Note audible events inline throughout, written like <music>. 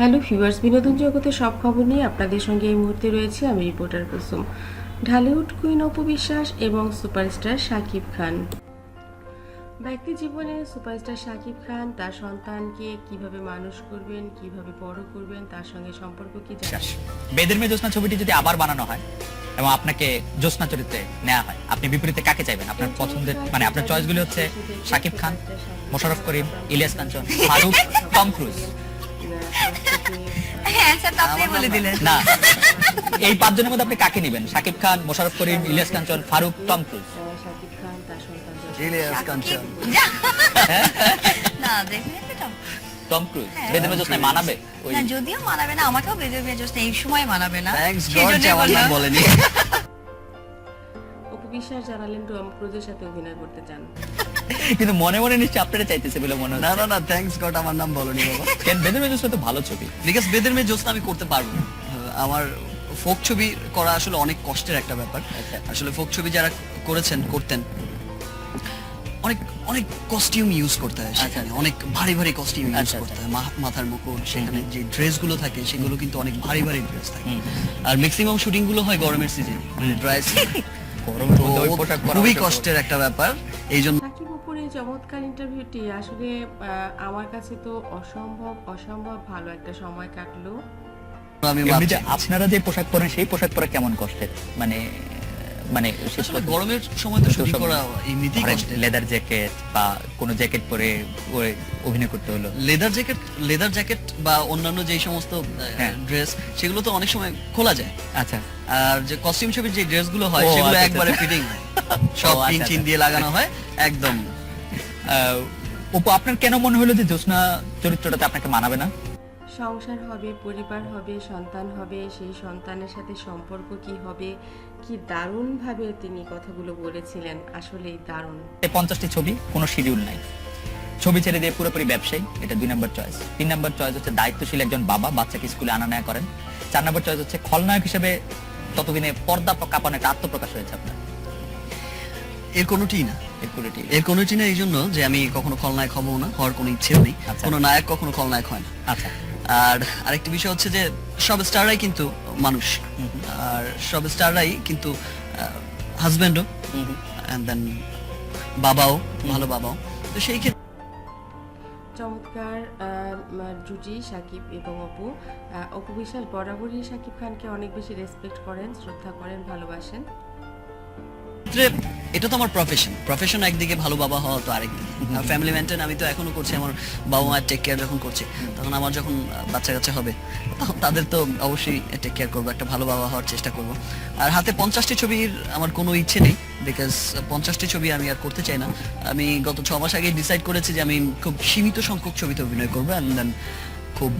Hello viewers, বিনোদন জগতের সব খবর নিয়ে আপনাদের সঙ্গে এই মুহূর্তে রয়েছে আমি রিপোর্টার কুসুম। ঢালিউড কুইন অপু বিশ্বাস এবং সুপারস্টার শাকিব খান। ব্যক্তি জীবনে সুপারস্টার শাকিব খান, তার সন্তানকে কীভাবে মানুষ করবেন, কীভাবে বড় করবেন, তার সঙ্গে সম্পর্ক কি বেদের মেয়ে জ্যোৎস্না ছবিটি যদি আবার বানানো হয় এবং আপনাকে জ্যোৎস্না চরিত্রে নেওয়া হয়, আপনি বিপরীতে কাকে চাইবেন? আপনার পছন্দের মানে আপনার চয়েসগুলি হচ্ছে শাকিব খান মোশারফ করিম, ইলিয়াস কাঞ্চন ফারুক, টম ক্রুজ। না এই পাঁচজনের মধ্যে আপনি কাকে নেবেন? Shakib Khan Mosharraf Karim Ilias Kanchan Farooq Tom Cruise. Shakib Khan তার সন্তান ইলিয়াস কাঞ্চন না টম ক্রুজ। হ্যাঁ। বেদের মেয়ে মানাবে? না যদিও মানাবে না আমাকেও বেজে বেজে এই সময় মানাবে না। বলেনি। অপু বিশ্বাস জানালেন টম ক্রুজের সাথে অভিনয় করতে চান। কিন্তু মনে মনে নিশ্চয়ই আপনারা চাইতেছে বলে মনে না না না থ্যাঙ্কস গড আমার নাম বলেনি বাবা। কেন বেদের মেয়ে জ্যোৎস্না তো ভালো ছবি। বিকজ বেদের মেয়ে জ্যোৎস্না আমি করতে পারব আমার ফোক ছবি করা আসলে অনেক কষ্টের একটা ব্যাপার। আচ্ছা। আসলে ফোক ছবি যারা করেছেন করতেন অনেক অনেক কস্টিউম ইউজ করতে হয় সেখানে। অনেক ভারী ভারী কস্টিউম ইউজ আচ্ছা, করতে হয়। মাথার মুকুট সেখানে যে ড্রেসগুলো থাকে সেগুলো কিন্তু অনেক ভারী ভারী ড্রেস থাকে। আর ম্যাক্সিমাম শুটিংগুলো হয় গরমের সিজনে মানে ড্রাই <laughs> পরা খুবই কষ্টের একটা ব্যাপার। এই জন্য চমৎকার ইন্টারভিউটি আসলে আমার কাছে তো অসম্ভব অসম্ভব ভালো একটা সময় কাটলো। এমনিতে আপনারা যে পোশাক পরেন সেই পোশাক পরা কেমন কষ্টের মানে মানে আসলে গরমের সময় তো শুটিং করা এমনিতেই কষ্টের। লেদার জ্যাকেট বা কোনো জ্যাকেট পরে অভিনয় করতে হলো। লেদার জ্যাকেট লেদার জ্যাকেট বা অন্যান্য যেই সমস্ত হ্যাঁ। ড্রেস সেগুলো তো অনেক সময় খোলা যায়। আচ্ছা। আর যে কস্টিউম ছবির যে ড্রেসগুলো হয় সেগুলো আচ্ছা, একবারে আচ্ছা। ফিটিং সব ও, আচ্ছা, পিন চিন আচ্ছা। দিয়ে লাগানো হয় একদম। অপু আপনার কেন মনে হলো যে জ্যোৎস্না চরিত্রটাতে আপনাকে মানাবে না? সংসার হবে পরিবার হবে সন্তান হবে সেই সন্তানের সাথে সম্পর্ক কি হবে? কি দারুণভাবে তিনি কথাগুলো বলেছিলেন। আসলেই দারুণ। এই পঞ্চাশটি ছবি কোনো শিডিউল নাই। ছবি ছেড়ে দিয়ে পুরোপুরি ব্যবসায়ী এটা দুই নম্বর চয়েস তিন নম্বর চয়েস হচ্ছে দায়িত্বশীল একজন বাবা বাচ্চাকে স্কুলে আনা নেয়া করেন। চার নম্বর চয়েস হচ্ছে খলনায়ক হিসেবে ততদিনে পর্দা কাঁপানো একটা আত্মপ্রকাশ হয়েছে আপনার। এর কোনোটিই না। একুরেটি এর কোনোটি না এই জন্য যে আমি কখনো খলনায়ক হব না হওয়ার কোনো ইচ্ছে নেই। আচ্ছা। কোনো নায়ক কখনো খলনায়ক হয় না। আচ্ছা। আর আরেকটি বিষয় হচ্ছে যে সব স্টাররাই কিন্তু মানুষ। আর সব স্টাররাই কিন্তু হাজব্যান্ডও অ্যান্ড দেন বাবাও ভালো বাবাও। তো সেই ক্ষেত্রে চমৎকার জুটি সাকিব এবং অপু। আহ, অপু বিশ্বাস বরাবরই সাকিব খানকে অনেক বেশি রেসপেক্ট করেন শ্রদ্ধা করেন ভালোবাসেন। এটা তো আমার প্রফেশন প্রফেশন একদিকে ভালো বাবা হওয়া তো আরেকদিকে। আর ফ্যামিলি মেনটেন আমি তো এখনও করছি আমার বাবা মায়ের টেক কেয়ার যখন করছি তখন আমার যখন বাচ্চা কাচ্চা হবে তখন তাদের তো অবশ্যই টেক কেয়ার করব একটা ভালো বাবা হওয়ার চেষ্টা করব। আর হাতে পঞ্চাশটি ছবির আমার কোনো ইচ্ছে নেই বিকজ পঞ্চাশটি ছবি আমি আর করতে চাই না। আমি গত ছ মাস আগে ডিসাইড করেছি যে আমি খুব সীমিত সংখ্যক ছবিতে অভিনয় করব অ্যান্ড দেন খুব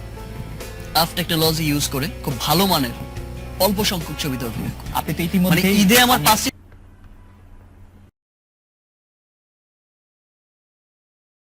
আফ টেকনোলজি ইউজ করে খুব ভালো মানের অল্প সংখ্যক ছবিতে অভিনয় করব। আপনি তো মানে ইতিমধ্যে ঈদে আমার পাঁচটি